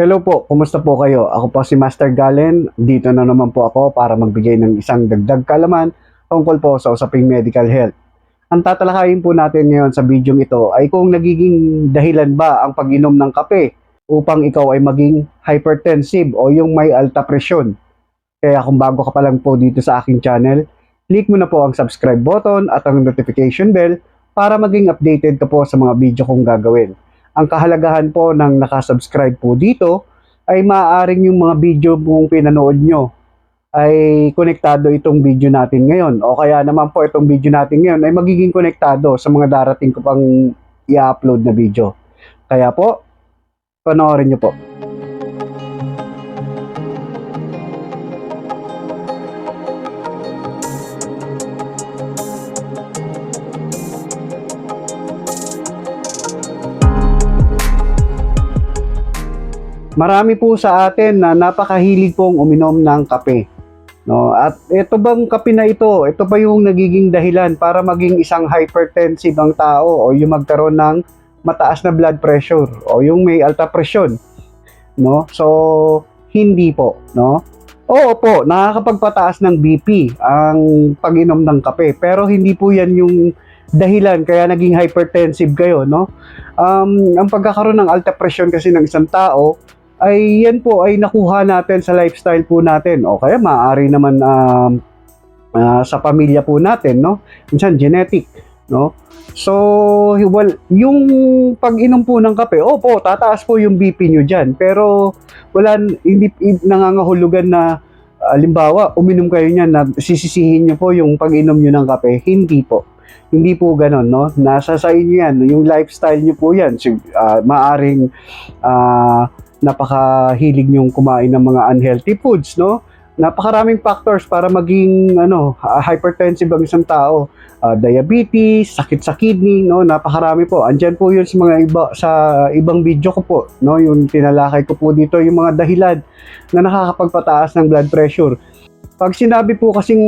Hello po, kumusta po kayo? Ako po si Master Galen. Dito na naman po ako para magbigay ng isang dagdag kalaman tungkol po sa usaping medical health. Ang tatalakayin po natin ngayon sa video ito ay kung nagiging dahilan ba ang pag-inom ng kape upang ikaw ay maging hypertensive o yung may alta presyon. Kaya kung bago ka pa lang po dito sa aking channel, click mo na po ang subscribe button at ang notification bell para maging updated ka po sa mga video kong gagawin. Ang kahalagahan po ng nakasubscribe po dito ay maaaring yung mga video mong pinanood nyo ay konektado itong video natin ngayon. O kaya naman po itong video natin ngayon ay magiging konektado sa mga darating ko pang i-upload na video. Kaya po, panoorin nyo po. Marami po sa atin na napakahilig pong uminom ng kape. No? At ito bang kape na ito, ito ba yung nagiging dahilan para maging isang hypertensive ang tao o yung magkaroon ng mataas na blood pressure o yung may alta presyon. No? So, hindi po, no? Oo po, nakakapagpataas ng BP ang pag-inom ng kape, pero hindi po 'yan yung dahilan kaya naging hypertensive kayo, no? Um, ang pagkakaroon ng alta presyon kasi ng isang tao ay yan po ay nakuha natin sa lifestyle po natin. O kaya maaari naman um, ah, sa pamilya po natin no? Minsan genetic no? So well yung pag-inom po ng kape opo tataas po yung BP nyo diyan pero wala hindi hindi nangangahulugan na alimbawa uminom kayo niyan na sisisihin niyo po yung pag-inom niyo ng kape. Hindi po. Hindi po ganon no? Nasa sa inyo yan yung lifestyle niyo po yan. Sig- ah, maaring ah, napakahilig niyong kumain ng mga unhealthy foods, no? Napakaraming factors para maging ano, hypertensive ang isang tao. Ah, diabetes, sakit sa kidney, no? Napakarami po. Andiyan po 'yun sa mga iba sa ibang video ko po, no? Yung tinalakay ko po dito yung mga dahilan na nakakapagpataas ng blood pressure. Pag sinabi po kasing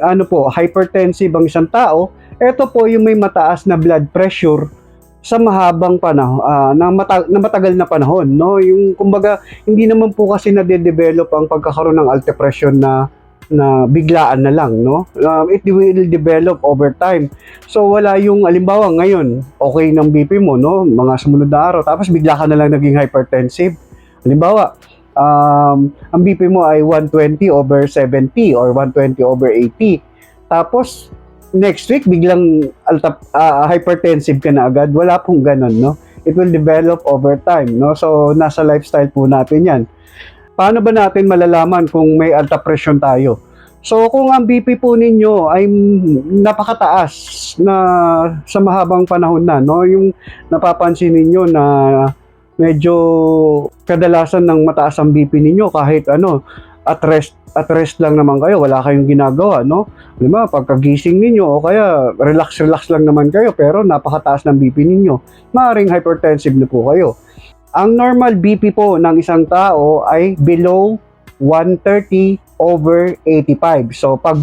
ano po, hypertensive ang isang tao, ito po yung may mataas na blood pressure sa mahabang panahon, ah, na, mata- na matagal na panahon, no? Yung kumbaga hindi naman po kasi na-develop ang pagkakaroon ng alta pressure na na biglaan na lang, no? Um, it will develop over time. So wala yung alimbawa ngayon, okay ng BP mo, no? Mga sumunod na araw, tapos bigla ka na lang naging hypertensive. Halimbawa, um, ang BP mo ay 120 over 70 or 120 over 80. Tapos next week biglang alta, ah, hypertensive ka na agad. Wala pong ganun, no? It will develop over time, no? So, nasa lifestyle po natin yan. Paano ba natin malalaman kung may alta pressure tayo? So, kung ang BP po ninyo ay napakataas na sa mahabang panahon na, no? Yung napapansin ninyo na medyo kadalasan ng mataas ang BP ninyo kahit ano, at rest at rest lang naman kayo, wala kayong ginagawa, no? Di ba, pagkagising ninyo o kaya relax-relax lang naman kayo pero napakataas ng BP ninyo, maaaring hypertensive na po kayo. Ang normal BP po ng isang tao ay below 130 over 85. So pag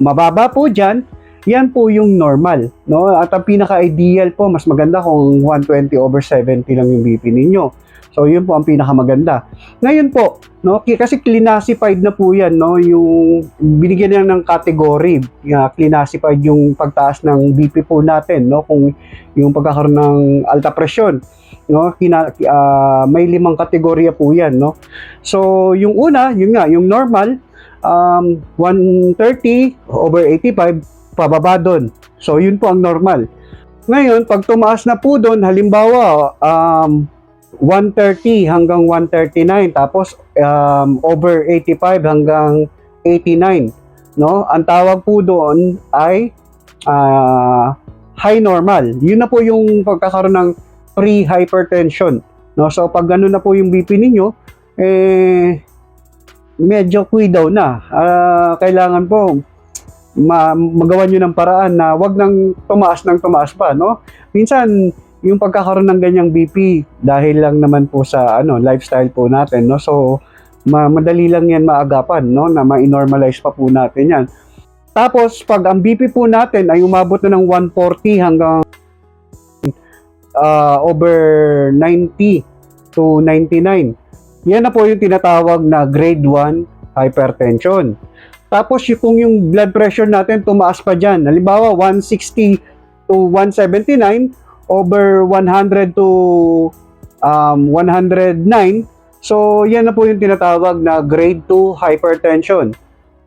mababa po dyan, yan po yung normal. No? At ang pinaka-ideal po, mas maganda kung 120 over 70 lang yung BP ninyo. So yun po ang pinakamaganda. Ngayon po, no, kasi classified na po 'yan, no, yung binigyan niya ng category, uh, classified yung pagtaas ng BP po natin, no, kung yung pagkakaroon ng alta presyon, no, kina, ah, may limang kategorya po 'yan, no. So yung una, yun nga, yung normal um 130 over 85 pababa doon. So yun po ang normal. Ngayon, pag tumaas na po doon, halimbawa, um, 130 hanggang 139 tapos um, over 85 hanggang 89 no? Ang tawag po doon ay ah, high normal. Yun na po yung pagkakaroon ng pre-hypertension. No? So pag ganun na po yung BP ninyo eh medyo daw na. Ah, kailangan po ma- magawa nyo ng paraan na wag nang tumaas ng tumaas pa no? Minsan yung pagkakaroon ng ganyang BP dahil lang naman po sa ano lifestyle po natin no? So ma- madali lang yan maagapan no? Na ma-normalize pa po natin yan. Tapos pag ang BP po natin ay umabot na ng 140 hanggang ah, over 90 to 99 yan na po yung tinatawag na grade 1 hypertension. Tapos yung, kung yung blood pressure natin tumaas pa dyan, halimbawa 160 to 179 over 100 to um, 109, so yan na po yung tinatawag na grade 2 hypertension.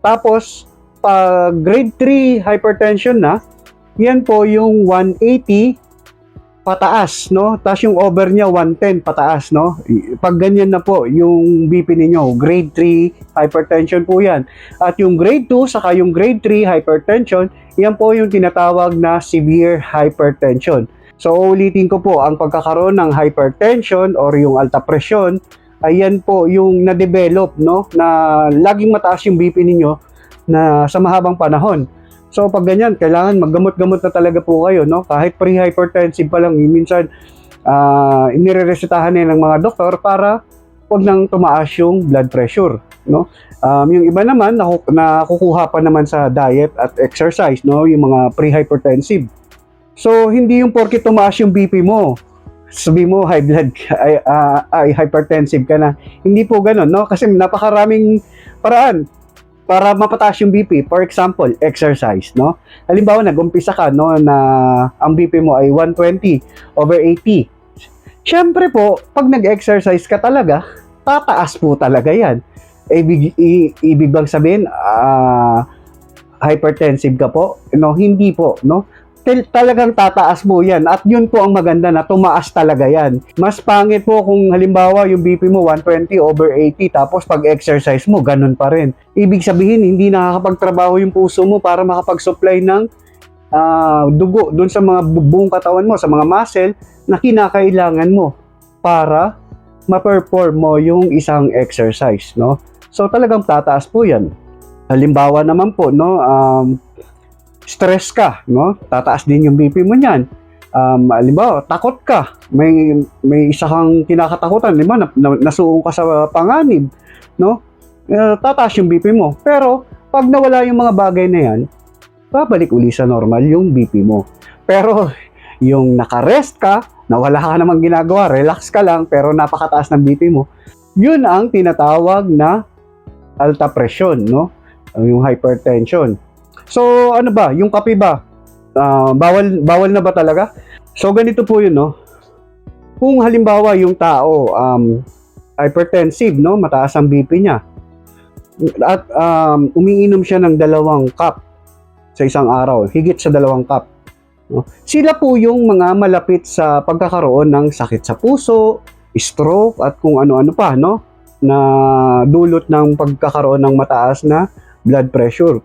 Tapos, pag grade 3 hypertension na, yan po yung 180 pataas, no? Tapos yung over niya 110 pataas, no? Pag ganyan na po yung BP ninyo, grade 3 hypertension po yan. At yung grade 2 saka yung grade 3 hypertension, yan po yung tinatawag na severe hypertension. So ulitin ko po, ang pagkakaroon ng hypertension or yung alta presyon, ayan po yung na-develop, no? Na laging mataas yung BP ninyo na sa mahabang panahon. So pag ganyan, kailangan maggamot-gamot na talaga po kayo, no? Kahit pre-hypertensive pa lang, minsan uh, inireresetahan nila ng mga doktor para wag nang tumaas yung blood pressure, no? Um, yung iba naman naku- nakukuha pa naman sa diet at exercise, no? Yung mga pre-hypertensive. So hindi yung porke tumaas yung BP mo, sabi mo high blood ay, ah, ay hypertensive ka na. Hindi po ganoon, no? Kasi napakaraming paraan para mapataas yung BP. For example, exercise, no? Halimbawa, nag-umpisa ka, no, na ang BP mo ay 120 over 80. Siyempre po, pag nag-exercise ka talaga, tataas po talaga yan. Ibig, i- ibig bang sabihin, ah, hypertensive ka po? No, hindi po, no? Tal- talagang tataas po yan. At yun po ang maganda na tumaas talaga yan. Mas pangit po kung halimbawa yung BP mo 120 over 80 tapos pag exercise mo, ganun pa rin. Ibig sabihin, hindi nakakapagtrabaho yung puso mo para makapag-supply ng ah, dugo dun sa mga bu- buong katawan mo, sa mga muscle na kinakailangan mo para ma-perform mo yung isang exercise, no? So talagang tataas po yan. Halimbawa naman po, no, um, stress ka, no? Tataas din yung BP mo niyan. Um, halimbawa, takot ka. May may isa kang kinakatakutan, di ba? Na, na, nasuong ka sa panganib, no? Eh, tataas yung BP mo. Pero pag nawala yung mga bagay na yan, babalik uli sa normal yung BP mo. Pero yung nakarest ka, na wala ka namang ginagawa, relax ka lang, pero napakataas ng BP mo, yun ang tinatawag na alta presyon, no? Yung hypertension. So, ano ba? Yung kape ba? Ah, bawal, bawal na ba talaga? So, ganito po yun, no? Kung halimbawa yung tao, um, hypertensive, no? Mataas ang BP niya. At um, umiinom siya ng dalawang cup sa isang araw. Higit sa dalawang cup. No? Sila po yung mga malapit sa pagkakaroon ng sakit sa puso, stroke, at kung ano-ano pa, no? Na dulot ng pagkakaroon ng mataas na blood pressure.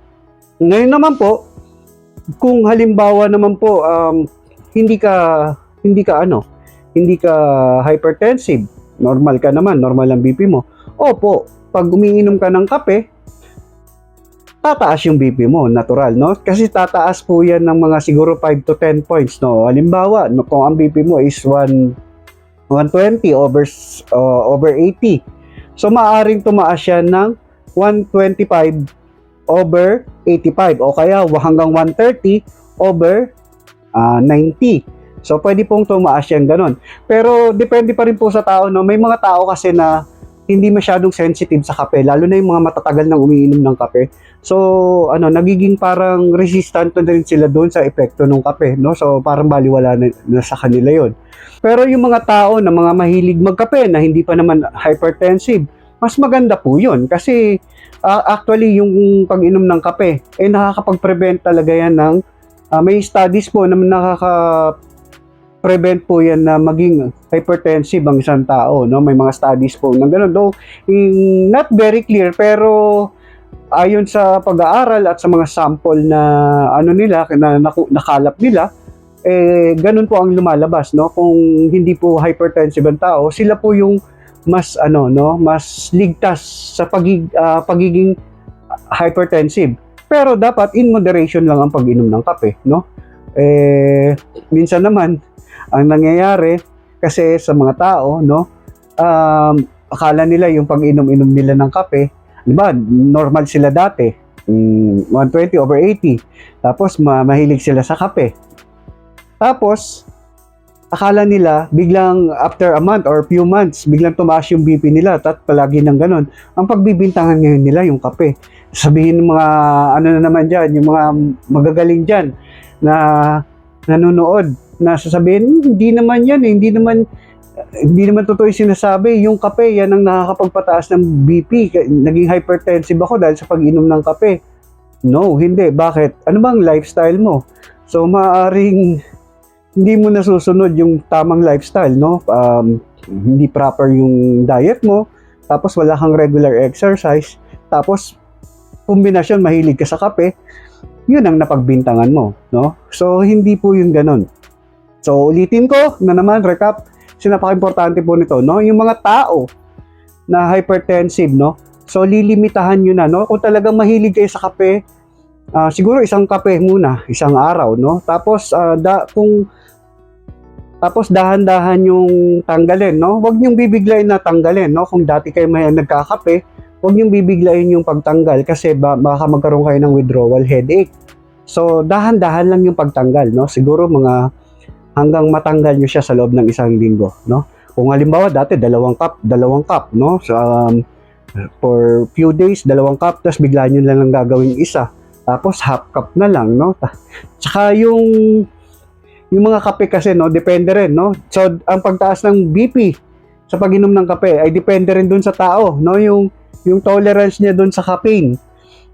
Ngayon naman po, kung halimbawa naman po um, hindi ka hindi ka ano, hindi ka hypertensive, normal ka naman, normal ang BP mo. Opo, pag umiinom ka ng kape, tataas yung BP mo, natural, no? Kasi tataas po yan ng mga siguro 5 to 10 points, no? Halimbawa, no, kung ang BP mo is 1 120 over uh, over 80. So maaring tumaas siya ng 125 over 85 o kaya hanggang 130 over ah, 90. So pwede pong tumaas yan ganun. Pero depende pa rin po sa tao no. May mga tao kasi na hindi masyadong sensitive sa kape lalo na yung mga matatagal nang umiinom ng kape. So ano nagiging parang resistant na rin sila doon sa epekto ng kape no. So parang baliwala na, na sa kanila yon. Pero yung mga tao na mga mahilig magkape na hindi pa naman hypertensive, mas maganda po yun kasi Ah, actually, yung pag-inom ng kape, eh nakakapag-prevent talaga yan ng, ah, may studies po na nakaka-prevent po yan na maging hypertensive ang isang tao, no? May mga studies po na gano'n. Though, mm, not very clear, pero ayon sa pag-aaral at sa mga sample na ano nila, na nakalap nila, eh, ganun po ang lumalabas, no? Kung hindi po hypertensive ang tao, sila po yung mas ano no? Mas ligtas sa pagig, ah, pagiging hypertensive. Pero dapat in moderation lang ang pag-inom ng kape no? Eh minsan naman ang nangyayari kasi sa mga tao no? Um, akala nila yung pag-inom-inom nila ng kape di ba normal sila dati mm, 120 over 80 tapos ma- mahilig sila sa kape. Tapos akala nila biglang after a month or few months, biglang tumaas yung BP nila at palagi ng ganun. Ang pagbibintangan ngayon nila yung kape. Sabihin ng mga ano na naman dyan, yung mga magagaling dyan na nanonood na sasabihin, "Hmm, hindi naman yan eh, hindi naman hindi naman totoo yung sinasabi. Yung kape, yan ang nakakapagpataas ng BP. Naging hypertensive ako dahil sa pag-inom ng kape. No, hindi. Bakit? Ano bang lifestyle mo? So, maaaring hindi mo nasusunod yung tamang lifestyle, no? Um, hindi proper yung diet mo, tapos wala kang regular exercise, tapos kombinasyon mahilig ka sa kape, yun ang napagbintangan mo, no? So, hindi po yun ganun. So, ulitin ko na naman, recap, sinapaka-importante po nito, no? Yung mga tao na hypertensive, no? So, lilimitahan nyo na, no? Kung talagang mahilig kayo sa kape, ah, siguro isang kape muna, isang araw, no? Tapos, ah, da, kung tapos dahan-dahan yung tanggalin, no? Huwag niyong bibiglayin na tanggalin, no? Kung dati kayo may nagkakape, huwag niyong bibiglayin yung pagtanggal kasi ba, baka magkaroon kayo ng withdrawal headache. So, dahan-dahan lang yung pagtanggal, no? Siguro mga hanggang matanggal nyo siya sa loob ng isang linggo, no? Kung halimbawa dati dalawang cup, dalawang cup, no? So, um, for few days, dalawang cup, tapos bigla na lang gagawing isa. Tapos half cup na lang, no? Tsaka yung yung mga kape kasi, no, depende rin, no? So, ang pagtaas ng BP sa pag-inom ng kape ay depende rin dun sa tao, no? Yung, yung tolerance niya dun sa caffeine.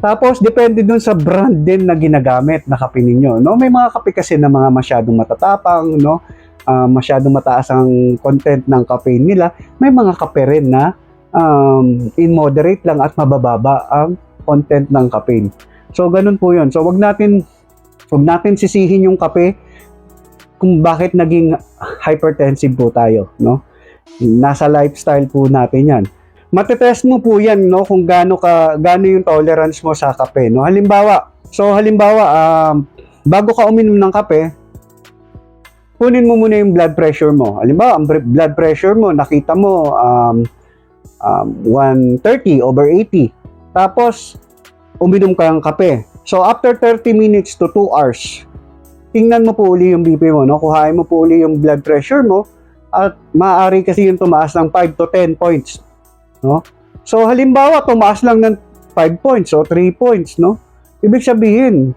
Tapos, depende dun sa brand din na ginagamit na kape ninyo, no? May mga kape kasi na mga masyadong matatapang, no? Ah, masyadong mataas ang content ng caffeine nila. May mga kape rin na um, in moderate lang at mabababa ang content ng caffeine. So, ganun po yun. So, wag natin, wag natin sisihin yung kape kung bakit naging hypertensive po tayo, no? Nasa lifestyle po natin 'yan. Matetest mo po 'yan, no, kung gaano ka gaano yung tolerance mo sa kape, no? Halimbawa, so halimbawa, um, bago ka uminom ng kape, kunin mo muna yung blood pressure mo. Halimbawa, ang blood pressure mo, nakita mo um, um, 130 over 80. Tapos, uminom ka ng kape. So, after 30 minutes to 2 hours, tingnan mo po uli yung BP mo, no? Kuhain mo po uli yung blood pressure mo at maaari kasi yung tumaas ng 5 to 10 points, no? So halimbawa tumaas lang ng 5 points o 3 points, no? Ibig sabihin,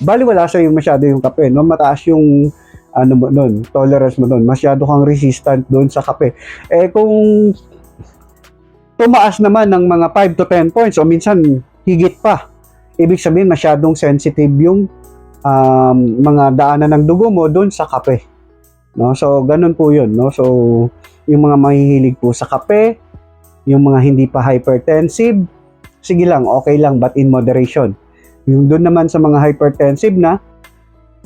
bali wala sa yung masyado yung kape, no? Mataas yung ano mo doon, tolerance mo doon. Masyado kang resistant doon sa kape. Eh kung tumaas naman ng mga 5 to 10 points o minsan higit pa, ibig sabihin masyadong sensitive yung um, mga daanan ng dugo mo doon sa kape. No? So, ganun po yun. No? So, yung mga mahihilig po sa kape, yung mga hindi pa hypertensive, sige lang, okay lang, but in moderation. Yung doon naman sa mga hypertensive na,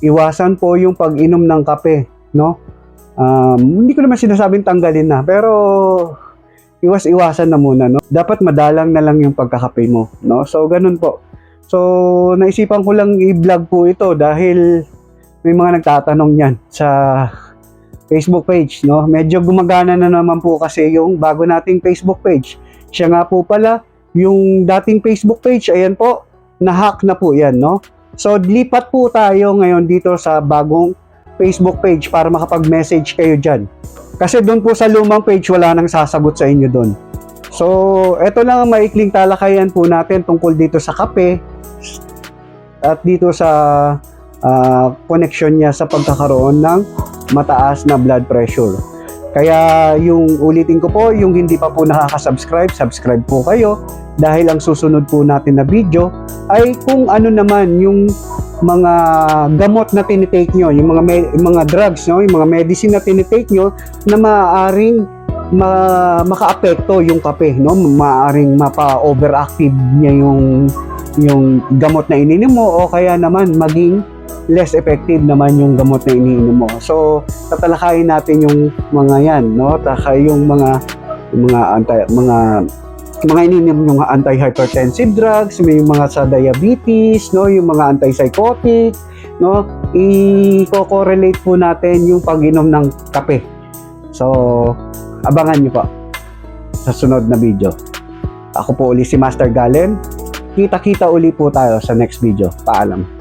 iwasan po yung pag-inom ng kape. No? Um, hindi ko naman sinasabing tanggalin na, pero iwas-iwasan na muna. No? Dapat madalang na lang yung pagkakape mo. No? So, ganun po. So, naisipan ko lang i-vlog po ito dahil may mga nagtatanong niyan sa Facebook page, no? Medyo gumagana na naman po kasi yung bago nating Facebook page. Siya nga po pala, yung dating Facebook page, ayan po, na-hack na po yan, no? So, lipat po tayo ngayon dito sa bagong Facebook page para makapag-message kayo dyan. Kasi doon po sa lumang page, wala nang sasagot sa inyo doon. So, eto lang ang maikling talakayan po natin tungkol dito sa kape at dito sa ah, connection niya sa pagkakaroon ng mataas na blood pressure. Kaya yung ulitin ko po, yung hindi pa po nakaka-subscribe, subscribe po kayo dahil ang susunod po natin na video ay kung ano naman yung mga gamot na tinitake nyo, yung mga, yung mga drugs, no? yung mga medicine na tinitake nyo na maaaring ma- maka-apekto yung kape, no? Maaaring mapa-overactive niya yung yung gamot na ininom mo o kaya naman maging less effective naman yung gamot na iniinom mo. So, tatalakayin natin yung mga yan, no? Taka yung mga yung mga anti mga mga ininom yung anti-hypertensive drugs, may mga sa diabetes, no, yung mga antipsychotic, no, i-correlate po natin yung pag-inom ng kape. So, abangan nyo po sa sunod na video. Ako po uli si Master Galen. Kita-kita uli po tayo sa next video. Paalam.